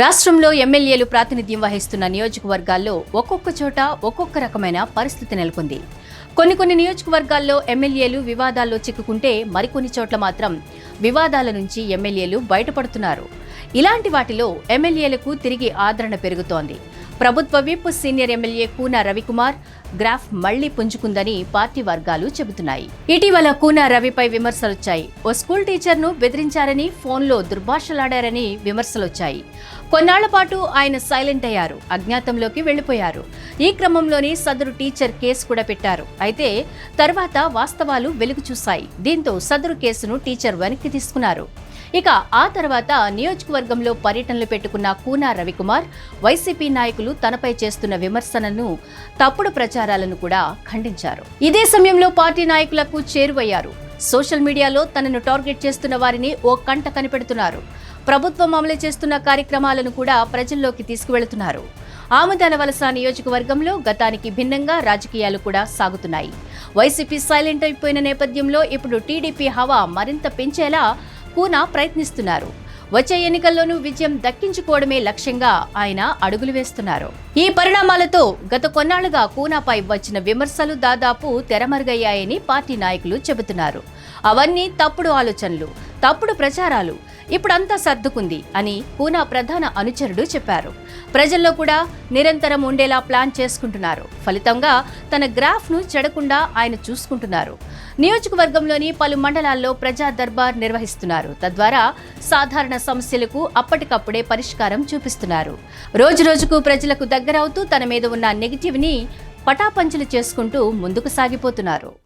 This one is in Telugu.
రాష్ట్రంలో ఎమ్మెల్యేలు ప్రాతినిధ్యం వహిస్తున్న నియోజకవర్గాల్లో ఒక్కొక్క చోట ఒక్కొక్క రకమైన పరిస్థితి నెలకొంది. కొన్ని కొన్ని నియోజకవర్గాల్లో ఎమ్మెల్యేలు వివాదాల్లో చిక్కుకుంటే మరికొన్ని చోట్ల మాత్రం వివాదాల నుంచి ఎమ్మెల్యేలు బయటపడుతున్నారు. ఇలాంటి వాటిలో ఎమ్మెల్యేలకు తిరిగి ఆదరణ పెరుగుతోంది. ప్రభుత్వ whip senior MLA Koona Ravikumar graph మళ్ళీ పుంజుకుందని పార్టీ వర్గాలు చెబుతున్నాయి. ఇటీవల కూన రవిపై విమర్శలొచ్చాయి. ఓ స్కూల్ టీచర్ను బెదిరించారని ఫోన్లో దుర్భాషలాడారని విమర్శలొచ్చాయి. కొన్నాళ్ళ పాటు ఆయన సైలెంట్ అయ్యారు. అజ్ఞాతంలోకి వెళ్ళిపోయారు ఈ క్రమంలోనే సదరు టీచర్ కేసు కూడా పెట్టారు. అయితే తర్వాత వాస్తవాలు వెలుగు చూశాయి దీంతో సదరు కేసును టీచర్ వెనక్కి తీసుకున్నారు. ఇక ఆ తర్వాత నియోజకవర్గంలో పర్యటనలు పెట్టుకున్న కూనా రవికుమార్ వైసీపీ నాయకులు తనపై చేస్తున్న విమర్శలను తప్పుడు ప్రచారాలను కూడా ఖండించారు. ఇదే సమయంలో పార్టీ నాయకులకు చేరువయ్యారు. సోషల్ మీడియాలో తనను టార్గెట్ చేస్తున్న వారిని ఓ కంట కనిపెడుతున్నారు. ప్రభుత్వం అమలు చేస్తున్న కార్యక్రమాలను కూడా ప్రజల్లోకి తీసుకువెళుతున్నారు. ఆముదాల వలస నియోజకవర్గంలో గతానికి భిన్నంగా రాజకీయాలు కూడా సాగుతున్నాయి. వైసీపీ సైలెంట్ అయిపోయిన నేపథ్యంలో ఇప్పుడు టీడీపీ హవా మరింత పెంచేలా కూనా ప్రయత్నిస్తున్నారు. వచ్చే ఎన్నికల్లోనూ విజయం దక్కించుకోవడమే లక్ష్యంగా ఆయన అడుగులు వేస్తున్నారు. ఈ పరిణామాలతో గత కొన్నాళ్ళుగా కూనాపై వచ్చిన విమర్శలు దాదాపు తెరమరుగయ్యాయని పార్టీ నాయకులు చెబుతున్నారు. అవన్నీ తప్పుడు ఆలోచనలు. తప్పుడు ప్రచారాలు ఇప్పుడంతా సర్దుకుంది అని పూనా ప్రధాన అనుచరుడు చెప్పారు. ప్రజల్లో కూడా నిరంతరం ఉండేలా ప్లాన్ చేసుకుంటున్నారు. ఫలితంగా తన గ్రాఫ్ను చెడకుండా ఆయన చూసుకుంటున్నారు. నియోజకవర్గంలోని పలు మండలాల్లో ప్రజా దర్బార్ నిర్వహిస్తున్నారు. తద్వారా సాధారణ సమస్యలకు అప్పటికప్పుడే పరిష్కారం చూపిస్తున్నారు. రోజురోజుకు ప్రజలకు దగ్గరవుతూ తన మీద ఉన్న నెగిటివ్ని పటాపంచలు చేసుకుంటూ ముందుకు సాగిపోతున్నారు.